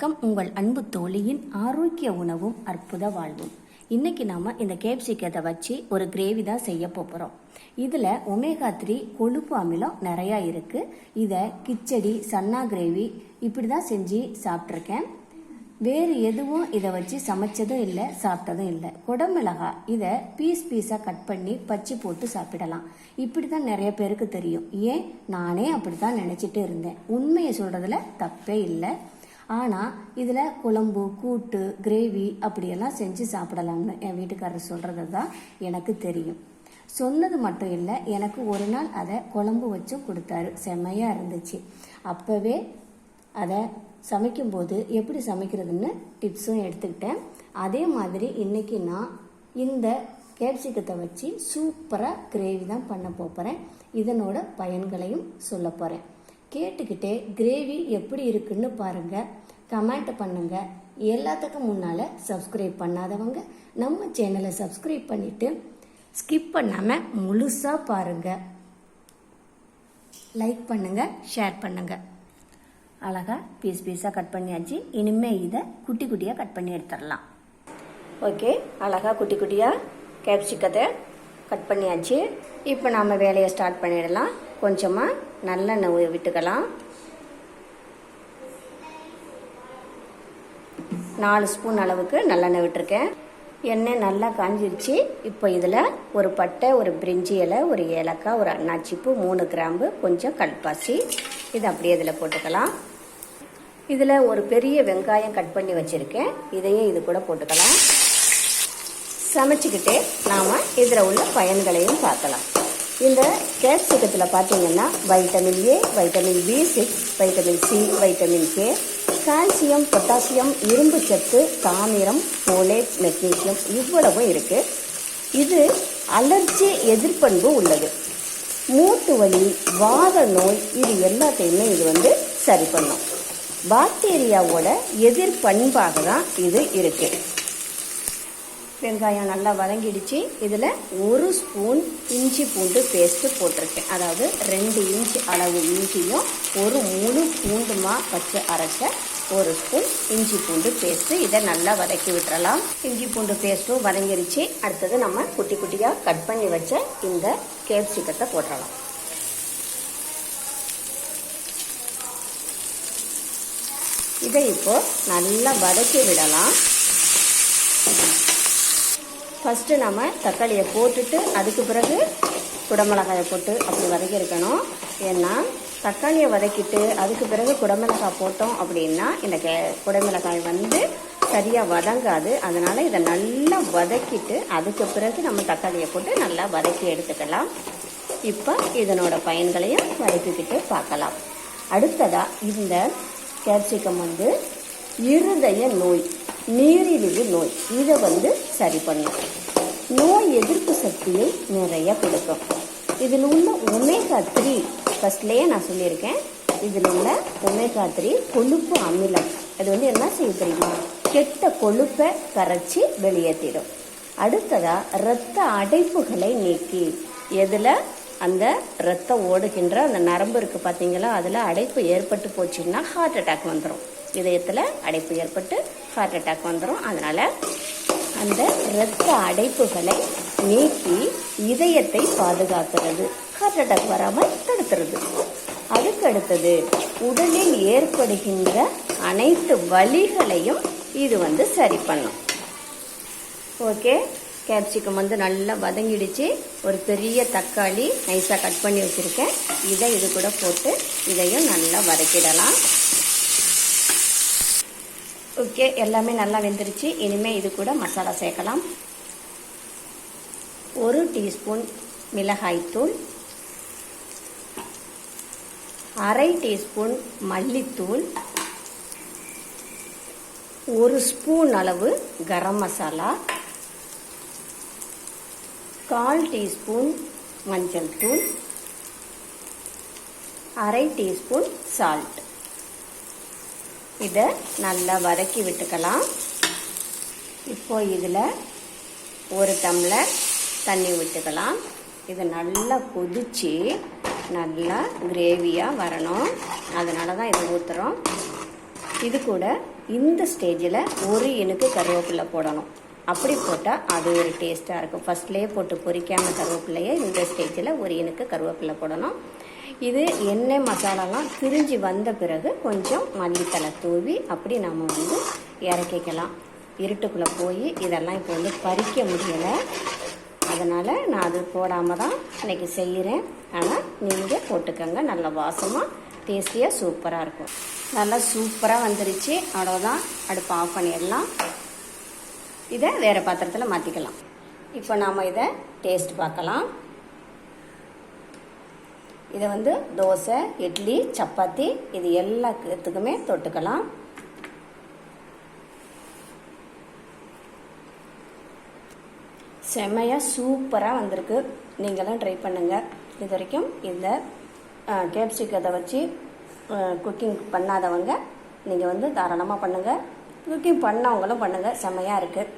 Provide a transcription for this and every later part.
வணக்கம். உங்கள் அன்பு தோழியின் ஆரோக்கிய உணவும் அற்புத வாழ்வும். இன்றைக்கி நாம் இந்த கேப்சிக்கத்தை வச்சு ஒரு கிரேவி தான் செய்ய போகிறோம் இதில் ஒமேகா த்ரீ கொழுப்பு அமிலம் நிறையா இருக்குது இதை கிச்சடி சன்னா கிரேவி இப்படி தான் செஞ்சு சாப்பிட்ருக்கேன் வேறு எதுவும் இதை வச்சு சமைச்சதும் இல்லை சாப்பிட்டதும் இல்லை. குடமிளகா இதை பீஸ் பீஸாக கட் பண்ணி பச்சி போட்டு சாப்பிடலாம். இப்படி தான் நிறைய பேருக்கு தெரியும். ஏன்? நானே அப்படி தான் நினச்சிட்டு இருந்தேன். உண்மையை சொல்கிறதுல தப்பே இல்லை. ஆனால் இதில் குழம்பு கூட்டு கிரேவி அப்படியெல்லாம் செஞ்சு சாப்பிடலாம்னு என் வீட்டுக்காரர் சொல்கிறது தான் எனக்கு தெரியும். சொன்னது மட்டும் இல்லை எனக்கு ஒரு நாள் அதை குழம்பு வச்சும் கொடுத்தாரு. செம்மையாக இருந்துச்சு. அப்போவே அதை சமைக்கும்போது எப்படி சமைக்கிறதுன்னு டிப்ஸும் எடுத்துக்கிட்டேன். அதே மாதிரி இன்றைக்கி நான் இந்த கேப்சிகத்தை வச்சு சூப்பராக கிரேவி தான் பண்ண போகிறேன் இதனோட பயன்களையும் சொல்ல போகிறேன் கேட்டுக்கிட்டே கிரேவி எப்படி இருக்குன்னு பாருங்கள் கமெண்ட் பண்ணுங்க. எல்லாத்துக்கும் முன்னால் சப்ஸ்கிரைப் பண்ணாதவங்க நம்ம சேனலை சப்ஸ்கிரைப் பண்ணிவிட்டு ஸ்கிப் பண்ணாமல் முழுசாக பாருங்கள் லைக் பண்ணுங்கள் ஷேர் பண்ணுங்கள் அழகாக பீஸ் பீஸாக கட் பண்ணியாச்சு. இனிமேல் இதை குட்டி குட்டியாக கட் பண்ணி எடுத்துடலாம். ஓகே அழகாக குட்டி குட்டியாக கேப்சிக்கத்தை கட் பண்ணியாச்சு. இப்போ நாம் வேலையை ஸ்டார்ட் பண்ணிடலாம். கொஞ்சமாக நல்லெண்ணெய் விட்டுக்கலாம். நாலு ஸ்பூன் அளவுக்கு நல்லெண்ணெய் விட்டுருக்கேன். எண்ணெய் நல்லா காஞ்சிருச்சு. இப்போ இதில் ஒரு பட்டை ஒரு பிரிஞ்சி இலை ஒரு ஏலக்காய் ஒரு அன்னாச்சிப்பூ மூணு கிராம்பு கொஞ்சம் கல்பாசி. இது அப்படியே இதில் போட்டுக்கலாம். இதில் ஒரு பெரிய வெங்காயம் கட் பண்ணி வச்சுருக்கேன். இதையும் இது கூட போட்டுக்கலாம். சமைச்சிக்கிட்டே நாம் இதில் உள்ள பயன்களையும் பார்க்கலாம். இந்த கேப்சிகத்தில் பார்த்தீங்கன்னா vitamin A vitamin B six vitamin C vitamin K calcium potassium இரும்பு சத்து தாமிரம் போலேட் மெக்னீசியம் இவ்வளவும் இருக்குது இது அலர்ஜி எதிர்ப்பண்பு உள்ளது. மூட்டு வலி வாத நோய் இது எல்லாத்தையுமே இது வந்து சரி பண்ணும். பாக்டீரியாவோட எதிர்ப்பண்பாக தான் இது இருக்குது வெங்காயம் நல்லா வதங்கிடுச்சு. இதில் ஒரு ஸ்பூன் இஞ்சி பூண்டு பேஸ்ட்டு போட்டிருக்கேன். அதாவது ரெண்டு இன்ச் அளவு இஞ்சியும் ஒரு மூணு பூண்டுமா வச்சு அரைச்ச ஒரு ஸ்பூன் இஞ்சி பூண்டு பேஸ்ட்டு இதை நல்லா வதக்கி விட்டுறலாம். இஞ்சி பூண்டு பேஸ்ட்டும் வதங்கிருச்சு. அடுத்தது நம்ம குட்டி குட்டியாக கட் பண்ணி வச்ச இந்த கேப்சிக்கத்தை போட்டுடலாம் இதை இப்போ நல்லா வதக்கி விடலாம். ஃபஸ்ட்டு நம்ம தக்காளியை போட்டுட்டு அதுக்கு பிறகு குடமிளகாயை போட்டு அப்படி வதக்கியிருக்கணும் ஏன்னா தக்காளியை வதக்கிட்டு அதுக்கு பிறகு குடமிளகாய் போட்டோம் அப்படின்னா இந்த கே குடமிளகாய் வந்து சரியாக வதங்காது. அதனால் இதை நல்லா வதக்கிட்டு அதுக்கு பிறகு நம்ம தக்காளியை போட்டு நல்லா வதக்கி எடுத்துக்கலாம். இப்போ இதனோட பயன்களையும் வதக்கிக்கிட்டு பார்க்கலாம். அடுத்ததாக இந்த கேப்சிகம் வந்து இருதய நோய். நீரிழிவு நோய். இதை வந்து சரி பண்ணும் நோய் எதிர்ப்பு சக்தியை நிறைய கொடுக்கும். இதில் உள்ள ஒமேகா த்ரீ ஃபர்ஸ்ட்லேயே நான் சொல்லியிருக்கேன். இதில் உள்ள ஒமேகா த்ரீ கொழுப்பு அமிலம். அது வந்து என்ன செய்ய தெரியுமா? கெட்ட கொழுப்பை கரைச்சி வெளியேற்றிடும். அடுத்ததாக இரத்த அடைப்புகளை நீக்கி. எதில்? அந்த ரத்தம் ஓடுகின்ற அந்த நரம்பு இருக்குது பார்த்தீங்களா? அதில் அடைப்பு ஏற்பட்டு போச்சுன்னா ஹார்ட் அட்டாக் வந்துடும் இதயத்தில் அடைப்பு ஏற்பட்டு ஹார்ட் அட்டாக் வந்துடும் அதனால் அந்த இரத்த அடைப்புகளை நீக்கி இதயத்தை பாதுகாக்கிறது. ஹார்ட் அட்டாக் வராமல் தடுக்கிறது. அதுக்கடுத்தது உடலில் ஏற்படுகின்ற அனைத்து வலிகளையும் இது வந்து சரி பண்ணும். ஓகே கேப்சிகம் வந்து நல்லா வதங்கிடுச்சு. ஒரு பெரிய தக்காளி நைஸாக கட் பண்ணி வச்சுருக்கேன். இதை இது கூட போட்டு இதையும் நல்லா வதக்கிடலாம். ஓகே எல்லாமே நல்லா வெந்துருச்சு. இனிமேல் இது கூட மசாலா சேர்க்கலாம். ஒரு டீஸ்பூன் மிளகாய்த்தூள் அரை டீஸ்பூன் மல்லித்தூள். ஒரு ஸ்பூன் அளவு கரம் மசாலா. கால் டீஸ்பூன் மஞ்சள் தூள். அரை டீஸ்பூன் சால்ட் இதை நல்லா வதக்கி விட்டுக்கலாம். இப்போ இதில் ஒரு டம்ளர் தண்ணி விட்டுக்கலாம் இது நல்லா கொதிச்சு நல்லா கிரேவியாக வரணும். அதனால தான் இதை ஊற்றுறோம் இது கூட இந்த ஸ்டேஜில் ஒரு இனுக்கு கருவேப்பிலை போடணும். அப்படி போட்டால் அது ஒரு டேஸ்ட்டாக இருக்கும். ஃபஸ்ட்லேயே போட்டு பொறிக்காமல் கருவேப்பிலையே இந்த ஸ்டேஜில் ஒரு இனுக்கு கருவேப்பிலை போடணும். இது எண்ணெய் மசாலாலாம் திரிஞ்சு வந்த பிறகு கொஞ்சம் மல்லித்தலை தூவி அப்படி நம்ம வந்து இறக்கிக்கலாம். இருட்டுக்குள்ளே போய் இதெல்லாம் இப்போ வந்து பறிக்க முடியலை. அதனால் நான் அது போடாமல் தான் இன்றைக்கி செய்கிறேன் ஆனால் நீங்கள் போட்டுக்கோங்க. நல்ல வாசமாக டேஸ்டியாக சூப்பராக இருக்கும். நல்லா சூப்பராக வந்துருச்சு. அவ்வளோதான் அடுப்பு ஆஃப் பண்ணிடலாம். இதை வேறு பாத்திரத்தில் மாற்றிக்கலாம் இப்போ நாம் இதை டேஸ்ட் பார்க்கலாம். இதை வந்து தோசை இட்லி சப்பாத்தி இது எல்லாத்துக்குமே தொட்டுக்கலாம். செம்மையாக சூப்பராக வந்திருக்கு. நீங்களும் ட்ரை பண்ணுங்கள் இது வரைக்கும் இந்த கேப்சிகத்தை வச்சு குக்கிங் பண்ணாதவங்க நீங்கள் வந்து தாராளமாக பண்ணுங்கள் குக்கிங் பண்ணவங்களும் பண்ணுங்கள் செம்மையாக இருக்குது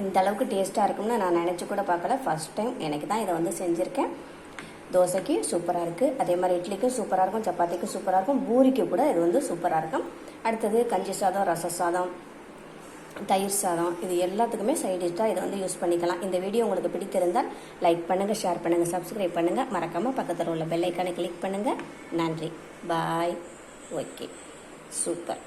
இந்த அளவுக்கு டேஸ்ட்டாக இருக்கும்னு நான் நினச்சி கூட பார்க்கல. ஃபஸ்ட் டைம் எனக்கு தான் இதை வந்து செஞ்சுருக்கேன். தோசைக்கு சூப்பராக இருக்குது அதே மாதிரி இட்லிக்கும் சூப்பராக இருக்கும் சப்பாத்திக்கும் சூப்பராக இருக்கும் பூரிக்கு கூட இது வந்து சூப்பராக இருக்கும். அடுத்தது கஞ்சி சாதம் ரச சாதம் தயிர் சாதம் இது எல்லாத்துக்குமே சைட் டிஷ்ஷாக இதை வந்து யூஸ் பண்ணிக்கலாம். இந்த வீடியோ உங்களுக்கு பிடித்திருந்தால் லைக் பண்ணுங்கள் ஷேர் பண்ணுங்கள் சப்ஸ்கிரைப் பண்ணுங்கள் மறக்காமல் பக்கத்தில் உள்ள பெல்லைக்கானை கிளிக் பண்ணுங்கள் நன்றி. Bye okay super.